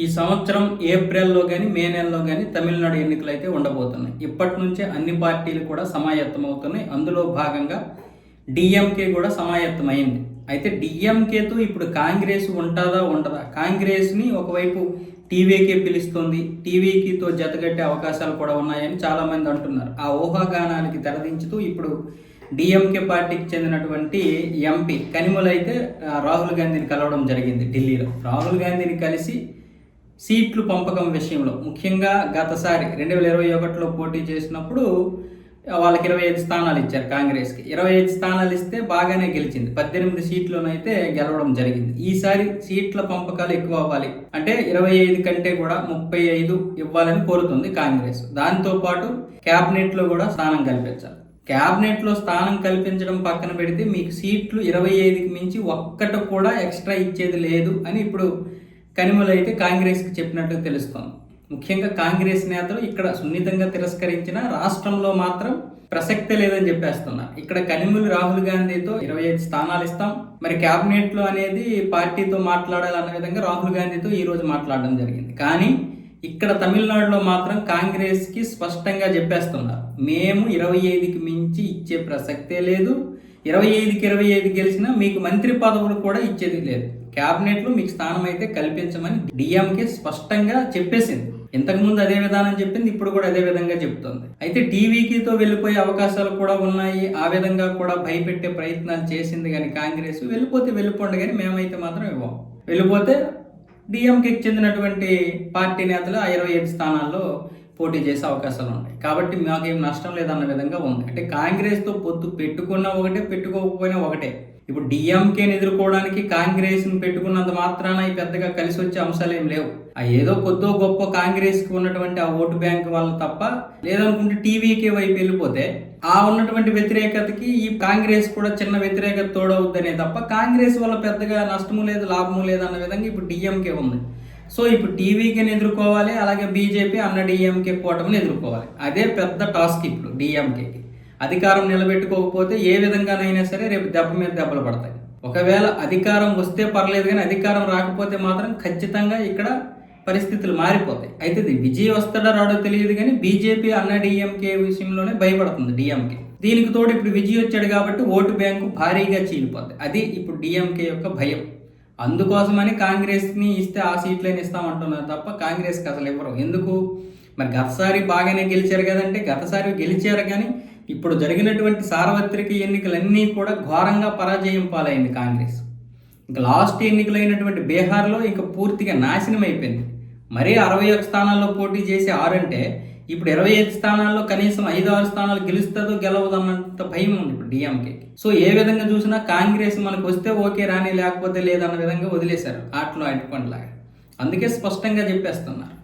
ఈ సంవత్సరం ఏప్రిల్లో కానీ మే నెలలో కానీ తమిళనాడు ఎన్నికలు అయితే ఉండబోతున్నాయి. ఇప్పటి నుంచే అన్ని పార్టీలు కూడా సమాయత్తం అవుతున్నాయి. అందులో భాగంగా డిఎంకే కూడా సమాయత్తం అయింది. అయితే డిఎంకేతో ఇప్పుడు కాంగ్రెస్ ఉంటుందా ఉండదా? కాంగ్రెస్ని ఒకవైపు టీవీకే పిలుస్తుంది. టీవీకితో జతగట్టే అవకాశాలు కూడా ఉన్నాయని చాలామంది అంటున్నారు. ఆ ఊహాగానానికి తెరదించుతూ ఇప్పుడు డిఎంకే పార్టీకి చెందినటువంటి ఎంపీ కనిమలైతే రాహుల్ గాంధీని కలవడం జరిగింది ఢిల్లీలో. రాహుల్ గాంధీని కలిసి సీట్లు పంపకం విషయంలో. ముఖ్యంగా గతసారి రెండు వేల ఇరవై ఒకటిలో పోటీ చేసినప్పుడు వాళ్ళకి ఇరవై ఐదు స్థానాలు ఇచ్చారు కాంగ్రెస్కి. ఇరవై ఐదు స్థానాలు ఇస్తే బాగానే గెలిచింది. పద్దెనిమిది సీట్లోనైతే గెలవడం జరిగింది. ఈసారి సీట్ల పంపకాలు ఎక్కువ అవ్వాలి. అంటే ఇరవై ఐదు కంటే కూడా ముప్పై ఐదు ఇవ్వాలని కోరుతుంది కాంగ్రెస్. దాంతోపాటు క్యాబినెట్లో కూడా స్థానం కల్పించాలి. క్యాబినెట్లో స్థానం కల్పించడం పక్కన పెడితే మీకు సీట్లు ఇరవై ఐదుకి మించి ఒక్కటి కూడా ఎక్స్ట్రా ఇచ్చేది లేదు అని ఇప్పుడు కనిమలు అయితే కాంగ్రెస్కి చెప్పినట్టు తెలుస్తోంది ముఖ్యంగా కాంగ్రెస్ నేతలు ఇక్కడ సున్నితంగా తిరస్కరించిన రాష్ట్రంలో మాత్రం ప్రసక్తే లేదని చెప్పేస్తున్నారు ఇక్కడ కనిమూలి రాహుల్ గాంధీతో ఇరవై ఐదు స్థానాలు ఇస్తాం. మరి క్యాబినెట్లో అనేది పార్టీతో మాట్లాడాలన్న విధంగా రాహుల్ గాంధీతో ఈ రోజు మాట్లాడడం జరిగింది. కానీ ఇక్కడ తమిళనాడులో మాత్రం కాంగ్రెస్కి స్పష్టంగా చెప్పేస్తున్నారు మేము ఇరవై ఐదుకి మించి ఇచ్చే ప్రసక్తే లేదు. ఇరవై ఐదుకి ఇరవై ఐదు గెలిచినా మీకు మంత్రి పదవులు కూడా ఇచ్చేది లేదు. క్యాబినెట్లో మీకు స్థానం అయితే కల్పించమని డిఎంకే స్పష్టంగా చెప్పేసింది. ఇంతకుముందు అదే విధానం చెప్పింది ఇప్పుడు కూడా అదే విధంగా చెప్తుంది. అయితే టీవీకితో వెళ్ళిపోయే అవకాశాలు కూడా ఉన్నాయి. ఆ విధంగా కూడా భయపెట్టే ప్రయత్నాలు చేసింది కానీ కాంగ్రెస్ వెళ్ళిపోతే వెళ్ళిపోండి కానీ మేమైతే మాత్రం ఇవ్వం. వెళ్ళిపోతే డిఎంకేకి చెందినటువంటి పార్టీ నేతలు ఆ ఇరవై ఐదు స్థానాల్లో పోటీ చేసే అవకాశాలు ఉన్నాయి. కాబట్టి మాకేం నష్టం లేదన్న విధంగా ఉంది. అంటే కాంగ్రెస్తో పొత్తు పెట్టుకున్నా ఒకటే పెట్టుకోకపోయినా ఒకటే. ఇప్పుడు డిఎంకేని ఎదుర్కోవడానికి కాంగ్రెస్ని పెట్టుకున్నంత మాత్రాన పెద్దగా కలిసి వచ్చే అంశాలు ఏం లేవు. ఆ ఏదో కొద్దో గొప్ప కాంగ్రెస్కి ఉన్నటువంటి ఆ ఓటు బ్యాంక్ వల్ల తప్ప లేదనుకుంటే టీవీకే వైపు వెళ్ళిపోతే ఆ ఉన్నటువంటి వ్యతిరేకతకి ఈ కాంగ్రెస్ కూడా చిన్న వ్యతిరేకత తోడవుద్దనే తప్ప కాంగ్రెస్ వల్ల పెద్దగా నష్టము లేదు లాభము లేదు అన్న విధంగా ఇప్పుడు డిఎంకే ఉంది. సో ఇప్పుడు టీవీకి ఎదుర్కోవాలి అలాగే బీజేపీ అన్న డిఎంకే కూటమిని ఎదుర్కోవాలి. అదే పెద్ద టాస్క్ ఇప్పుడు డిఎంకేకి అధికారం నిలబెట్టుకోకపోతే ఏ విధంగానైనా సరే రేపు దెబ్బ మీద దెబ్బలు పడతాయి. ఒకవేళ అధికారం వస్తే పర్లేదు కానీ అధికారం రాకపోతే మాత్రం ఖచ్చితంగా ఇక్కడ పరిస్థితులు మారిపోతాయి. అయితే ఇది విజయ్ వస్తాడో రాడో తెలియదు కానీ బీజేపీ అన్న డిఎంకే విషయంలోనే భయపడుతుంది డిఎంకే. దీనికి తోడు ఇప్పుడు విజయ్ వచ్చాడు కాబట్టి ఓటు బ్యాంకు భారీగా చీలిపోతాయి అది ఇప్పుడు డిఎంకే యొక్క భయం. అందుకోసమని కాంగ్రెస్ని ఇస్తే ఆ సీట్లని ఇస్తామంటున్నారు తప్ప కాంగ్రెస్కి అసలు ఇవ్వరు. ఎందుకు? మరి గతసారి బాగానే గెలిచారు కదంటే గతసారి గెలిచారు కానీ ఇప్పుడు జరిగినటువంటి సార్వత్రిక ఎన్నికలన్నీ కూడా ఘోరంగా పరాజయం పాలైంది కాంగ్రెస్. ఇంకా లాస్ట్ ఎన్నికలైనటువంటి బీహార్లో ఇంకా పూర్తిగా నాశనం అయిపోయింది. మరీ అరవై ఒక్క స్థానాల్లో పోటీ చేసి ఆరంటే ఇప్పుడు ఇరవై ఐదు స్థానాల్లో కనీసం ఐదు ఆరు స్థానాలు గెలుస్తుందో గెలవదు అన్నంత భయం ఉంది ఇప్పుడు డిఎంకే సో ఏ విధంగా చూసినా కాంగ్రెస్ మనకు వస్తే ఓకే రాని లేకపోతే లేదన్న విధంగా వదిలేశారు. ఆటలో అడ్డుకోండిలాగా అందుకే స్పష్టంగా చెప్పేస్తున్నారు.